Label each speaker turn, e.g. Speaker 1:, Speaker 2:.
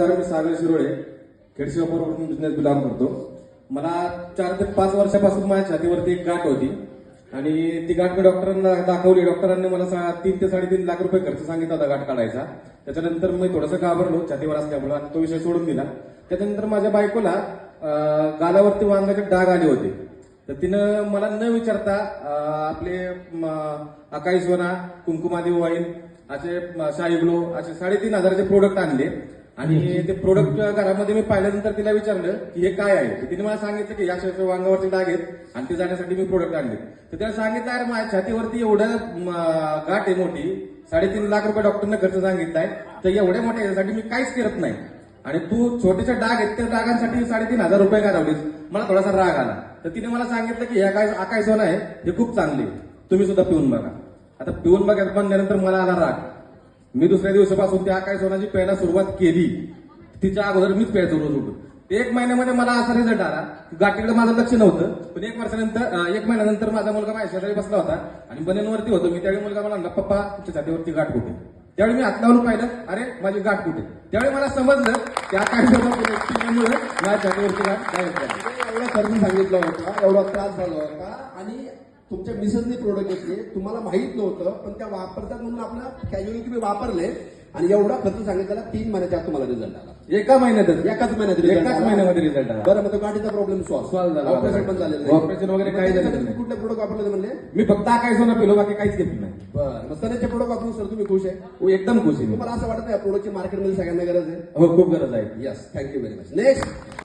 Speaker 1: नमस्कार मी सागर शिरोळे खेडशिवापूरवरून बिझनेस बिलॉंग करतो. मला चार ते पाच वर्षापासून माझ्या छातीवरती एक गाठ होती आणि ती गाठ मी डॉक्टरांना दाखवली. डॉक्टरांनी मला सा- तीन ते साडेतीन लाख रुपये खर्च सांगितला होता गाठ काढायचा. त्याच्यानंतर मी थोडंसं घाबरलो छातीवर असल्यामुळे आणि तो विषय सोडून दिला. त्याच्यानंतर माझ्या बायकोला गालावरती वांगाचे डाग आले होते. तर तिनं मला न विचारता आपले अकाई सोना कुंकुमादेव वाईन असे शाही ग्लो असे साडेतीन हजाराचे प्रोडक्ट आणले. आणि ते प्रोडक्ट घरामध्ये मी पाहिल्यानंतर तिला विचारलं की हे काय आहे? तिने मला सांगितलं की या शेवटच्या वांगावरचे डाग आहेत आणि ते जाण्यासाठी मी प्रोडक्ट आणले. तर त्याला सांगितलं अरे माझ्या छातीवरती एवढं गाठ आहे मोठी साडेतीन लाख रुपये डॉक्टरने खर्च सांगितलाय तर एवढ्या मोठ्या याच्यासाठी मी काहीच करत नाही. आणि तू छोटेसे डाग आहेत त्या डागांसाठी साडेतीन हजार रुपये घालवलीस. मला थोडासा राग आला. तर तिने मला सांगितलं की ह्या काय आकाश सोना आहे? हे खूप चांगले. तुम्ही सुद्धा पिऊन बघा. आता पिऊन बघा पण नंतर मला आला राग. मी दुसऱ्या दिवसापासून त्या आकाश सोनाची प्यायला सुरुवात केली. तिच्या अगोदर मीच प्यायचो रोज उठून. एक महिन्यामध्ये मला असा रिझल्ट आला. गाठीकडे माझं लक्ष नव्हतं. पण एक वर्षानंतर एक महिन्यानंतर माझा मुलगा माझ्या शेजारी बसला होता आणि बनेनवरती होतो. मी त्यावेळी मुलगा मला म्हणला पप्पा तुमच्या छातीवरती गाठ कुठे? त्यावेळी मी हात लावून पाहिलं अरे माझी गाठ कुठे? त्यावेळी मला समजलं की आकाश सोनामुळे माझ्या छातीवरती गाठ काय
Speaker 2: एवढा खर्च सांगितलं होता. एवढा त्रास झाला होता. आणि तुमच्या मिसेसने प्रोडक्ट घेतले तुम्हाला माहीत नव्हतं पण त्या वापरतात म्हणून आपला कॅज्युअली तुम्ही वापरले. आणि एवढा खर्च सांगितलेला तीन महिन्याच्या आत तुम्हाला रिझल्ट आला.
Speaker 1: एका महिन्यातच?
Speaker 2: एकाच महिन्यात
Speaker 1: एकाच. महिन्यामध्ये रिझल्ट आला.
Speaker 2: बरं मग तो गाठीचा प्रॉब्लेम सॉल्व्ह
Speaker 1: Solve झाला.
Speaker 2: ऑपरेशन पण झालेलं नाही.
Speaker 1: Operation वगैरे काही नाही.
Speaker 2: कुठले प्रोडक्ट वापरले म्हणले?
Speaker 1: मी फक्त आकाश सोना पिलो बाकी काहीच घेतलं नाही.
Speaker 2: बरं मग प्रोडक्ट वापरून सर तुम्ही खुश आहे?
Speaker 1: हो, एकदम खुश आहे मी.
Speaker 2: तुम्हाला असं वाटत नाही प्रोडक्टची मार्केटमध्ये सगळ्यांना गरज आहे?
Speaker 1: हो खूप गरज आहे.
Speaker 2: Yes thank you very much next